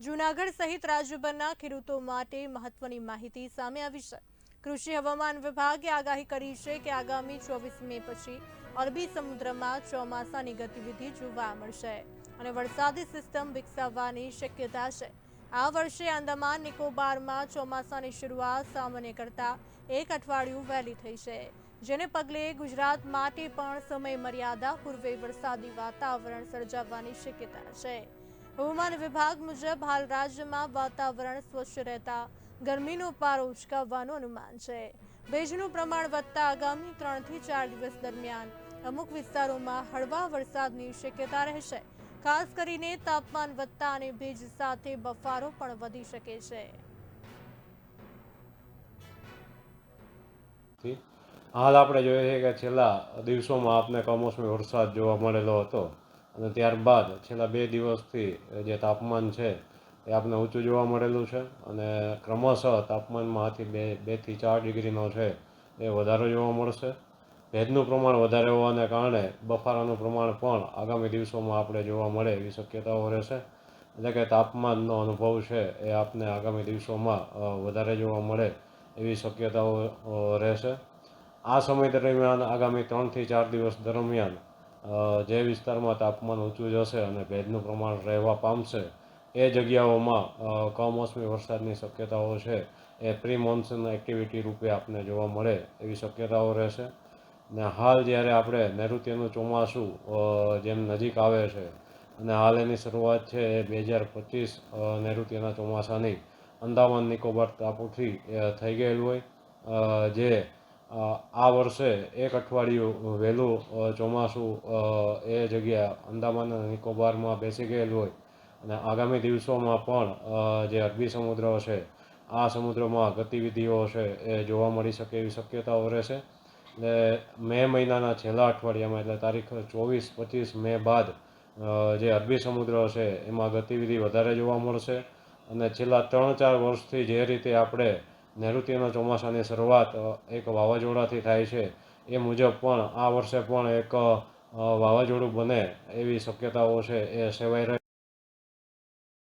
જૂનાગઢ સહિત રાજ્યભરના ખેડૂતો માટે મહત્વની માહિતી સામે આવી છે. કૃષિ હવામાન વિભાગે આગાહી કરી છે કે આગામી ચોવીસ મે પછી અરબી સમુદ્રમાં ચોમાસાની ગતિવિધિ જોવા મળશે અને વરસાદી સિસ્ટમ વિકસાવવાની શક્યતા છે. આ વર્ષે આંદામાન નિકોબારમાં ચોમાસાની શરૂઆત સામાન્ય કરતાં એક અઠવાડિયું વહેલી થઈ છે, જેને પગલે ગુજરાત માટે પણ સમય મર્યાદા પૂર્વે વરસાદી વાતાવરણ સર્જાવવાની શક્યતા છે. હવામાન વિભાગ મુજબ હાલ રાજ્યમાં વાતાવરણ સ્વચ્છ રહેતા, ગરમીનો પારો ઉચકાવવાનું અનુમાન છે. ભેજનું પ્રમાણ વધતા આગામી ત્રણથી ચાર દિવસ દરમિયાન અમુક વિસ્તારોમાં હળવા વરસાદની શક્યતા રહેશે. ખાસ કરીને તાપમાન વધતા અને ભેજ સાથે બફારો પણ વધી શકે છે. હાલ આપણે જોઈએ છીએ કે છેલ્લા દિવસોમાં આપને કમોસમી વરસાદ જોવા મળેલો હતો. અને ત્યારબાદ છેલ્લા બે દિવસથી જે તાપમાન છે એ આપને ઊંચું જોવા મળેલું છે અને ક્રમશઃ તાપમાનમાંથી બે, બેથી ચાર ડિગ્રીનો છે એ વધારો જોવા મળશે. ભેજનું પ્રમાણ વધારે હોવાને કારણે બફારાનું પ્રમાણ પણ આગામી દિવસોમાં આપણે જોવા મળે એવી શક્યતાઓ રહેશે. એટલે કે તાપમાનનો અનુભવ છે એ આપને આગામી દિવસોમાં વધારે જોવા મળે એવી શક્યતાઓ રહેશે. આ સમય દરમિયાન આગામી ત્રણથી ચાર દિવસ દરમિયાન જે વિસ્તારમાં તાપમાન ઊંચું જશે અને ભેજનું પ્રમાણ રહેવા પામશે, એ જગ્યાઓમાં કમોસમી વરસાદની શક્યતાઓ છે, એ પ્રી મોન્સૂન એક્ટિવિટી રૂપે આપને જોવા મળે એવી શક્યતાઓ રહેશે. ને હાલ જ્યારે આપણે નૈઋત્યનું ચોમાસું જેમ નજીક આવે છે, અને હાલ એની શરૂઆત છે એ બે હજાર પચીસ નૈઋત્યના ચોમાસાની, અંદામાન નિકોબાર ટાપુથી થઈ ગયેલું હોય જે આ વર્ષે એક અઠવાડિયું વહેલું ચોમાસું એ જગ્યા અંદામાન નિકોબારમાં બેસી ગયેલું હોય. અને આગામી દિવસોમાં પણ જે અરબી સમુદ્ર છે આ સમુદ્રમાં ગતિવિધિઓ છે એ જોવા મળી શકે એવી શક્યતાઓ રહેશે. એટલે મે મહિનાના છેલ્લા અઠવાડિયામાં, એટલે તારીખ ચોવીસ, પચીસ મે બાદ જે અરબી સમુદ્ર છે એમાં ગતિવિધિ વધારે જોવા મળશે. અને છેલ્લા ત્રણ ચાર વર્ષથી જે રીતે આપણે નૈઋત્યના ચોમાસાની શરૂઆત એક વાવાઝોડાથી થાય છે. એ મુજબ પણ આ વર્ષે પણ એક વાવાઝોડું બને એવી શક્યતાઓ છે. એ સેવાઈ રહે